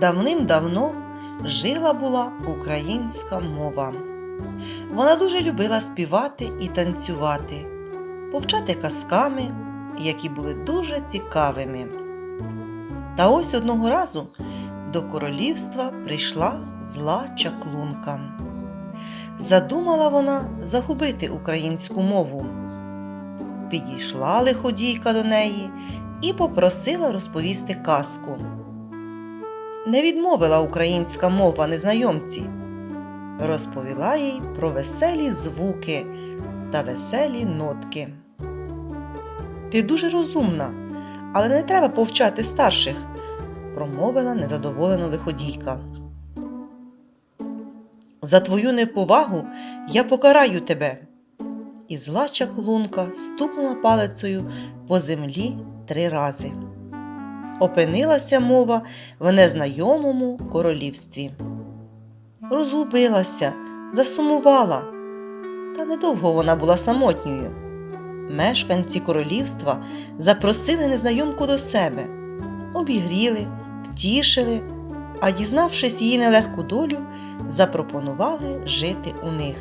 Давним-давно жила була українська мова. Вона дуже любила співати і танцювати, повчати казками, які були дуже цікавими. Та ось одного разу до королівства прийшла зла чаклунка. Задумала вона загубити українську мову. Підійшла лиходійка до неї і попросила розповісти казку. Не відмовила українська мова незнайомці, розповіла їй про веселі звуки та веселі нотки. Ти дуже розумна, але не треба повчати старших, промовила незадоволена лиходійка. За твою неповагу я покараю тебе. І зла чаклунка стукнула палицею по землі три рази. Опинилася мова в незнайомому королівстві. Розгубилася, засумувала, та недовго вона була самотньою. Мешканці королівства запросили незнайомку до себе, обігріли, втішили, а дізнавшись її нелегку долю, запропонували жити у них.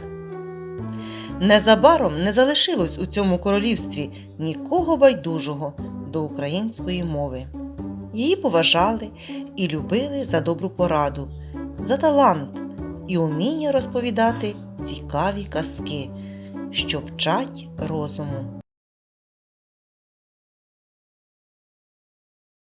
Незабаром не залишилось у цьому королівстві нікого байдужого до української мови. Її поважали і любили за добру пораду, за талант і уміння розповідати цікаві казки, що вчать розуму.